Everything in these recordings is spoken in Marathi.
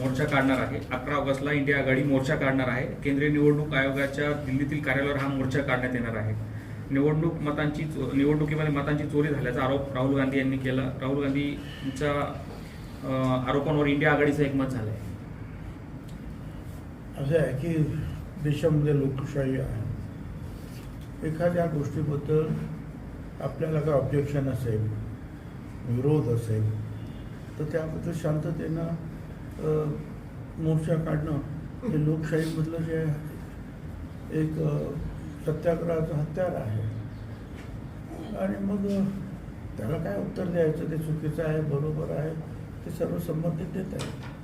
मोर्चा काढणार आहे. अकरा ऑगस्टला इंडिया आघाडी मोर्चा काढणार आहे. केंद्रीय निवडणूक आयोगाच्या दिल्लीतील कार्यालयावर हा मोर्चा काढण्यात येणार आहे. निवडणूक मतांची चो- निवडणुकीमध्ये मतांची चोरी झाल्याचा आरोप राहुल गांधी यांनी केला. राहुल गांधींच्या आरोपांवर इंडिया आघाडीचं एकमत झालं आहे असं आहे की देशामध्ये लोकशाही आहे. एखाद्या गोष्टीबद्दल आपल्याला काय ऑब्जेक्शन असेल विरोध असेल तर त्याबद्दल शांततेनं मोर्चा काढणं हे लोकशाहीमधलं जे एक सत्याग्रहाचं हत्यार आहे. आणि मग त्याला काय उत्तर द्यायचं? ते चुकीचं आहे बरोबर आहे ते सर्व संबंधित देत आहे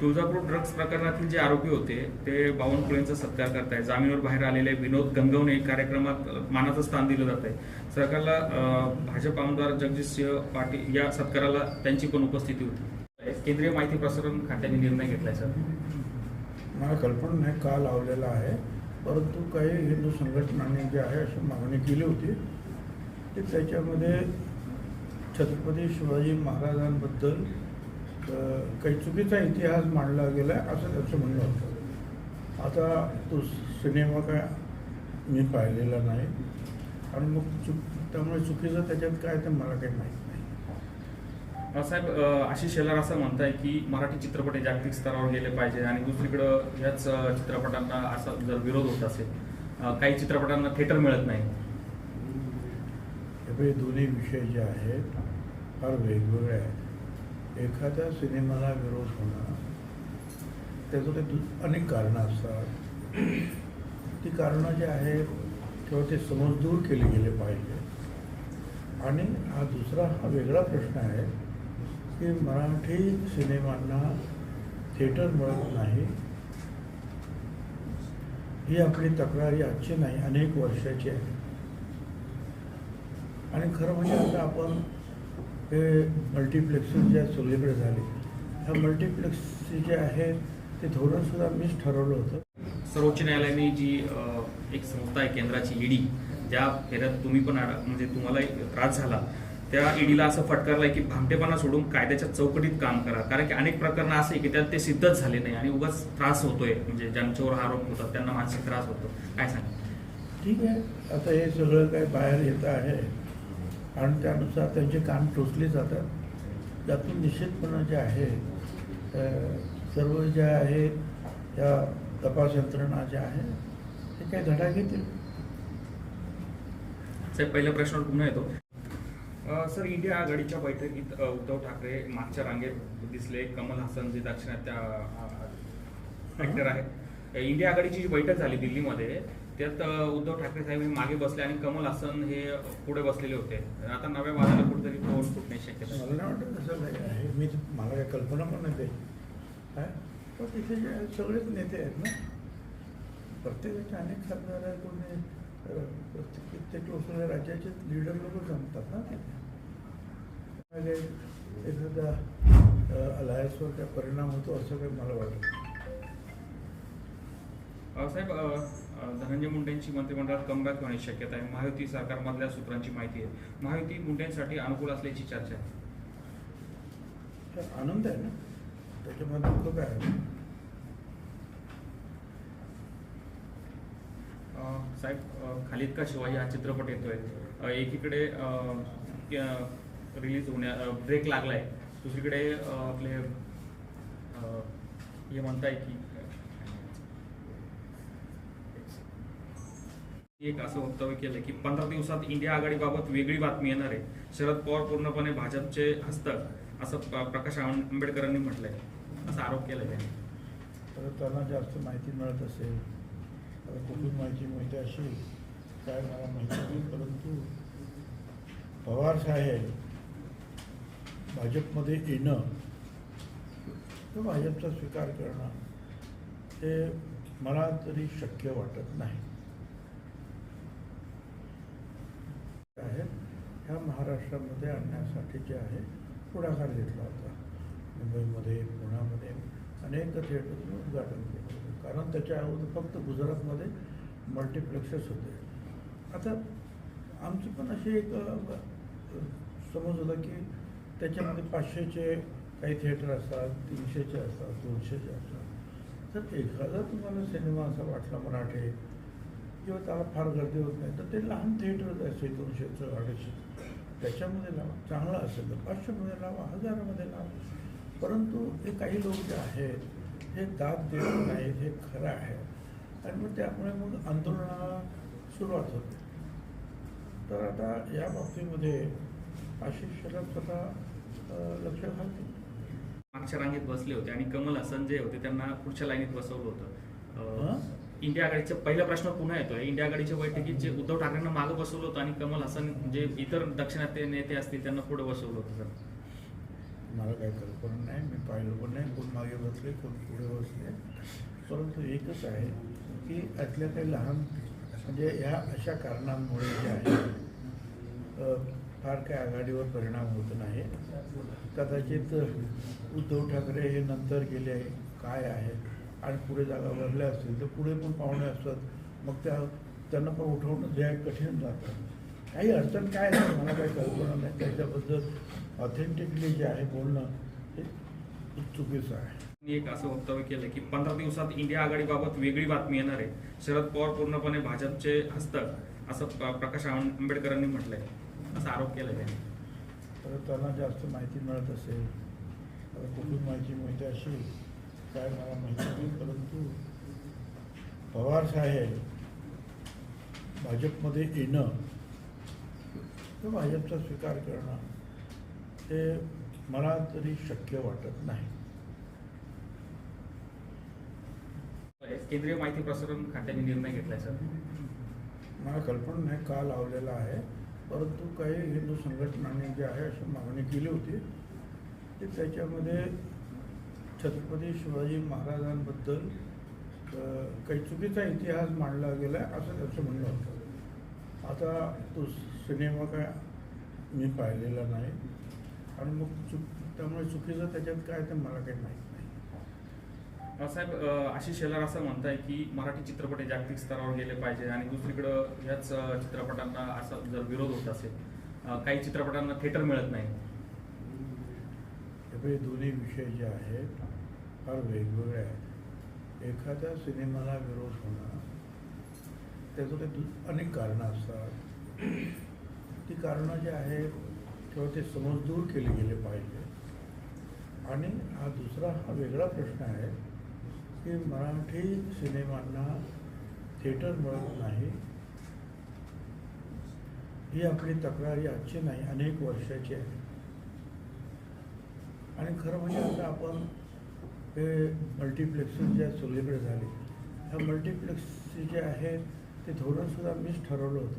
तुळजापूर ड्रग्ज प्रकरणातील जे आरोपी होते ते बावनकुळेंचा सत्कार करताय जामीनवर बाहेर आलेले विनोद गंगवणे कार्यक्रमात मानाचं स्थान दिलं जात आहे. सरकारला भाजप आमदार जगजितसिंह पाटील या सत्काराला त्यांची पण उपस्थिती होती. केंद्रीय माहिती प्रसारण खात्याने निर्णय घेतलाय सर. मला कल्पना नाही का लावलेला आहे. परंतु काही हिंदू संघटनांनी जे आहे अशी मागणी केली होती की त्याच्यामध्ये छत्रपती शिवाजी महाराजांबद्दल काही चुकीचा इतिहास मांडला गेला आहे असं त्याचं म्हणणं होतं. आता तो सिनेमा काय मी पाहिलेला नाही. आणि मग चुक त्यामुळे चुकीचं त्याच्यात काय ते मला काही माहिती नाही साहेब आशिष शेलार असं म्हणताय की मराठी चित्रपट हे जागतिक स्तरावर गेले पाहिजे आणि दुसरीकडं याच चित्रपटांना असा जर विरोध होत असेल काही चित्रपटांना थिएटर मिळत नाही. हे दोन्ही विषय जे आहेत फार वेगवेगळे आहेत. एखाद्या सिनेमाला विरोध होणं त्याचं ते दु- अनेक कारणं असतात. ती कारणं जी आहेत किंवा ते समजदूर केले गेले पाहिजे. आणि हा दुसरा हा वेगळा प्रश्न आहे. की मराठी सिनेमांना थिएटर मिळत नाही. ही आपली तक्रारी आजची नाही अनेक वर्षाची आहे. आणि खरं म्हणजे आता आपण हे मल्टिप्लेक्सेस ज्या सगळीकडे झाले ह्या मल्टिप्लेक्स जे आहे ते धोरणसुद्धा मीच ठरवलं होतं. सर्वोच्च न्यायालयाने जी एक संस्था आहे केंद्राची ईडी ज्या फेऱ्यात तुम्ही पण आडा म्हणजे तुम्हाला त्रास झाला त्या ईडीला असं फटकारलंय की भामटेपणा सोडून कायद्याच्या चौकटीत काम करा. कारण की अनेक प्रकरणं असे की त्यात ते सिद्धच झाले नाही आणि उगाच त्रास होतोय. म्हणजे ज्यांच्यावर हा आरोप होतात त्यांना मानसिक त्रास होतो. काय सांगा ठीक आहे. आता हे सगळं काय बाहेर येतं आहे. आणि त्यानुसार त्यांचे कान टोचले जातात. त्यातून निश्चितपणे जे आहे सर्व ज्या आहे त्या तपास यंत्रणा ज्या आहे ते काही धडा घेतील साहेब पहिल्या प्रश्नावर पुन्हा येतो. सर इंडिया आघाडीच्या बैठकीत उद्धव ठाकरे मागच्या रांगेत दिसले. कमल हसन जे दक्षिणात ऍक्टर आहे इंडिया आघाडीची जी बैठक झाली दिल्लीमध्ये त्यात उद्धव ठाकरे साहेब हे मागे बसले आणि कमल हसन हे पुढे बसलेले होते. आता नव्या वादाला कुठेतरी तोड फुटण्याची शक्यता मला नाही वाटत तसं नाही आहे. मी मला काही कल्पना पण नाही त्याची काय पण तिथे जे सगळेच नेते आहेत ना प्रत्येकाचे अनेक खासदार आहेत कोणी कित्येक लोक राज्याचे लिडर लोक जमतात ना मागे एखादा अलायन्सवर काय परिणाम होतो असं काही मला वाटत साहेब धनंजय मुंडेंची मंत्रिमंडळात कमबॅक होण्याची शक्यता आहे. महायुती सरकारमधल्या सूत्रांची माहिती आहे. महायुती मुंडेंसाठी अनुकूल असल्याची चर्चा आहे. आनंद आहे ना? त्याच्यामध्ये काय आहे? साहेब खालिद का शिवाजी हा चित्रपट येतोय. एकीकडे रिलीज होण्या ब्रेक लागलाय. दुसरीकडे आपले हे म्हणताय की एक असं वक्तव्य केलं की पंधरा दिवसात इंडिया आघाडीबाबत वेगळी बातमी येणार आहे. शरद पवार पूर्णपणे भाजपचे हस्तक असं प्रकाश आंबेडकरांनी म्हटलंय. असा आरोप केला त्यांनी. तर त्यांना जास्त माहिती मिळत असेल. कुठून माहिती मिळते अशी काय मला माहिती नाही परंतु पवार साहेब भाजपमध्ये येणं किंवा भाजपचा स्वीकार करणं हे मला तरी शक्य वाटत नाही. आहेत ह्या महाराष्ट्रामध्ये आणण्यासाठी जे आहे पुढाकार घेतला होता. मुंबईमध्ये पुण्यामध्ये अनेक थिएटरचं उद्घाटन केलं होतं. कारण त्याच्या अगोदर फक्त गुजरातमध्ये मल्टिप्लेक्सेस होते. आता आमची पण अशी एक समज होता की त्याच्यामध्ये पाचशेचे काही थिएटर असतात तीनशेचे असतात दोनशेचे असतात. तर एखादा तुम्हाला सिनेमा असा वाटला मराठी किंवा त्याला फार गर्दी होत नाही तर ते लहान थिएटर असेल दोनशेचं अडीचशे त्याच्यामध्ये लावा. चांगलं असेल तर पाचशेमध्ये लावा हजारामध्ये लावा. परंतु हे काही लोक जे आहेत हे दाद देत नाहीत हे खरं आहे. आणि मग त्यामुळे मग आंदोलनाला सुरुवात होते. तर आता या बाबतीमध्ये आशिष शरद स्वतः लक्ष घालतील. मागच्या रांगेत बसले होते आणि कमल हसन जे होते त्यांना पुढच्या लाईनीत बसवलं होतं. इंडिया आघाडीचा पहिला प्रश्न पुन्हा येतोय. इंडिया आघाडीच्या बैठकीत जे उद्धव ठाकरेंना मागं बसवलं होतं आणि कमल हसन जे इतर दक्षिणात्य नेते असतील त्यांना पुढे बसवलं होतं सर. मला काही कल्पना नाही मी पाहिलं पण नाही कोण मागे बसले कोण पुढे बसले. परंतु एकच आहे की यातल्या काही लहान म्हणजे ह्या अशा कारणांमुळे जे आहे फार काही आघाडीवर परिणाम होत नाही. कदाचित उद्धव ठाकरे हे नंतर गेले काय आहे आणि पुढे जागा भरल्या असतील तर पुढे पण पाहुणे असतात. मग त्या त्यांना पण उठवणं जे आहे कठीण जातं. काही अडचण काय नाही मला काही कल्पना नाही. त्याच्याबद्दल ऑथेंटिकली जे आहे बोलणं हे चुकीचं आहे. मी एक असं वक्तव्य केलं की पंधरा दिवसात इंडिया आघाडीबाबत वेगळी बातमी येणार आहे. शरद पवार पूर्णपणे भाजपचे हस्तक असं प्रकाश आंब- आंबेडकरांनी म्हटलंय. असा आरोप केलाय त्यांनी. तर त्यांना जास्त माहिती मिळत असेल कुठून माहिती मिळते अशी काय मला माहिती नाही परंतु पवार साहेब भाजपमध्ये येणं भाजपचा स्वीकार करणं हे मला तरी शक्य वाटत नाही. केंद्रीय माहिती प्रसारण खात्याने निर्णय घेतलाय सर मला कल्पना नाही का लावलेला आहे. परंतु काही हिंदू संघटनांनी जे आहे अशी मागणी केली होती की त्याच्यामध्ये छत्रपती शिवाजी महाराजांबद्दल काही चुकीचा इतिहास मांडला गेला आहे असं त्याचं म्हणणं होतं. आता तो सिनेमा काय मी पाहिलेला नाही. आणि मग चुक त्यामुळे चुकीचं त्याच्यात काय ते मला काही माहीत नाही. अं, साहेब आशिष शेलार असं म्हणताय की मराठी चित्रपट हे जागतिक स्तरावर गेले पाहिजे आणि दुसरीकडं ह्याच चित्रपटांना असा जर विरोध होत असेल काही चित्रपटांना थिएटर मिळत नाही. हे दोन्ही विषय जे आहेत फार वेगवेगळे आहेत. एखाद्या सिनेमाला विरोध होणं त्याचं काही दु- अनेक कारणं असतात. ती कारणं जी आहेत किंवा ते समजदूर केले गेले पाहिजे. आणि हा दुसरा हा वेगळा प्रश्न आहे की मराठी सिनेमांना थिएटर मिळत नाही. ही आपली तक्रारी आजची नाही अनेक वर्षाची आहे. आणि खरं म्हणजे आता आपण हे मल्टिप्लेक्सेस ज्या सगळीकडे झाले ह्या मल्टिप्लेक्स जे आहे ते धोरणसुद्धा मीच ठरवलं होतं.